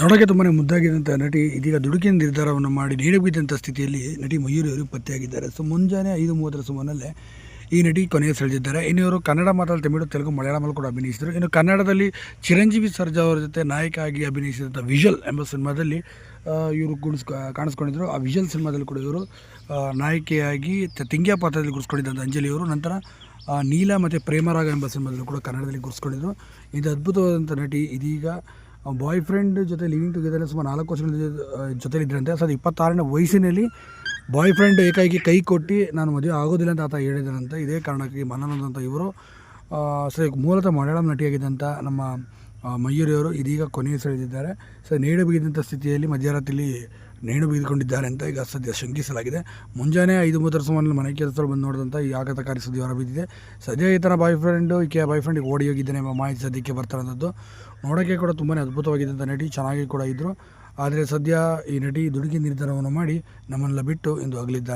ನೋಡೋಕ್ಕೆ ತುಂಬಾ ಮುದ್ದಾಗಿದ್ದಂಥ ನಟಿ ಇದೀಗ ದುಡುಕಿನ ನಿರ್ಧಾರವನ್ನು ಮಾಡಿ ನೀಡಬಿದ್ದಂಥ ಸ್ಥಿತಿಯಲ್ಲಿ ನಟಿ ಮಯೂರಿ ಅವರು ಪತ್ತೆಯಾಗಿದ್ದಾರೆ. ಸೊ, ಮುಂಜಾನೆ ಐದು ಮೂವತ್ತರ ಸುಮಾರಿನಲ್ಲೇ ಈ ನಟಿ ಕೊನೆಯ ಸೆಳೆದಿದ್ದಾರೆ. ಇನ್ನು ಇವರು ಕನ್ನಡ ಮಾತಾಡಲು ತಮಿಳು, ತೆಲುಗು, ಮಲಯಾಳಮಲ್ಲಿ ಕೂಡ ಅಭಿನಯಿಸಿದರು. ಇನ್ನು ಕನ್ನಡದಲ್ಲಿ ಚಿರಂಜೀವಿ ಸರ್ಜಾ ಅವರ ಜೊತೆ ನಾಯಕ ಆಗಿ ಅಭಿನಯಿಸಿದಂಥ ವಿಜಲ್ ಎಂಬ ಸಿನಿಮಾದಲ್ಲಿ ಇವರು ಗುಣಿಸ್ ಕಾಣಿಸ್ಕೊಂಡಿದ್ದರು ಆ ವಿಜಲ್ ಸಿನಿಮಾದಲ್ಲಿ ಕೂಡ ಇವರು ನಾಯಕಿಯಾಗಿ ತಿಂಗ್ಯಾ ಪಾತ್ರದಲ್ಲಿ ಗುರುಸ್ಕೊಂಡಿದ್ದಂಥ ಅಂಜಲಿ ಅವರು. ನಂತರ ನೀಲ ಮತ್ತು ಪ್ರೇಮರಾಗ ಎಂಬ ಸಿನಿಮಾದಲ್ಲಿ ಕೂಡ ಕನ್ನಡದಲ್ಲಿ ಗುರುಸ್ಕೊಂಡಿದ್ದರು ಇದು ಅದ್ಭುತವಾದಂಥ ನಟಿ ಇದೀಗ ಬಾಯ್ ಫ್ರೆಂಡ್ ಜೊತೆ ಲಿವಿಂಗ್ ಟುಗೆದರ್ ಸುಮಾರು ನಾಲ್ಕು ವರ್ಷಗಳ ಜೊತೆಲಿದ್ದರಂತೆ ಸೊ ಅದು ಇಪ್ಪತ್ತಾರನೇ ವಯಸ್ಸಿನಲ್ಲಿ ಬಾಯ್ ಫ್ರೆಂಡ್ ಏಕಾಏಕಿ ಕೈ ಕೊಟ್ಟು ನಾನು ಮದುವೆ ಆಗೋದಿಲ್ಲ ಅಂತ ಆತ ಹೇಳಿದ್ರಂತೆ ಇದೇ ಕಾರಣಕ್ಕೆ ಮನನಂದಂಥ ಇವರು ಸರಿ, ಮೂಲತಃ ಮಲಯಾಳಂ ನಟಿಯಾಗಿದ್ದಂಥ ನಮ್ಮ ಮಯೂರಿಯವರು ಇದೀಗ ಕೊನೆಯ ಸೆಳೆದಿದ್ದಾರೆ. ಸೊ ನೇಣು ಬಿಗಿದಂಥ ಸ್ಥಿತಿಯಲ್ಲಿ ಮಧ್ಯರಾತ್ರಿಯಲ್ಲಿ ನೇಣು ಬಿಗಿದುಕೊಂಡಿದ್ದಾರೆ ಅಂತ ಈಗ ಸದ್ಯ ಶಂಕಿಸಲಾಗಿದೆ. ಮುಂಜಾನೆ ಐದು ಮೂವತ್ತರ ಸುಮಾರಲ್ಲಿ ಮನೆ ಕೆಲಸದಲ್ಲಿ ಬಂದು ನೋಡಿದಂಥ ಈ ಆಘಾತಕಾರಿ ಸುದ್ದಿ ಹೊರಬಿದ್ದಿದೆ ಸದ್ಯ ಈತನ ಬಾಯ್ ಫ್ರೆಂಡು ಈಕೆ ಬಾಯ್ ಫ್ರೆಂಡಿಗೆ ಓಡಿ ಹೋಗಿದ್ದಾನೆ ಎಂಬ ಮಾಹಿತಿ ಸದ್ಯಕ್ಕೆ ಬರ್ತಾರಂಥದ್ದು ನೋಡೋಕ್ಕೆ ಕೂಡ ತುಂಬಾ ಅದ್ಭುತವಾಗಿದ್ದಂಥ ನಟಿ ಚೆನ್ನಾಗಿ ಕೂಡ ಇದ್ದರು ಆದರೆ ಸದ್ಯ ಈ ನಟಿ ದುಡುಕಿ ನಿರ್ಧಾರವನ್ನು ಮಾಡಿ ನಮ್ಮನ್ನೆಲ್ಲ ಬಿಟ್ಟು ಇಂದು ಅಗಲಿದ್ದಾರೆ.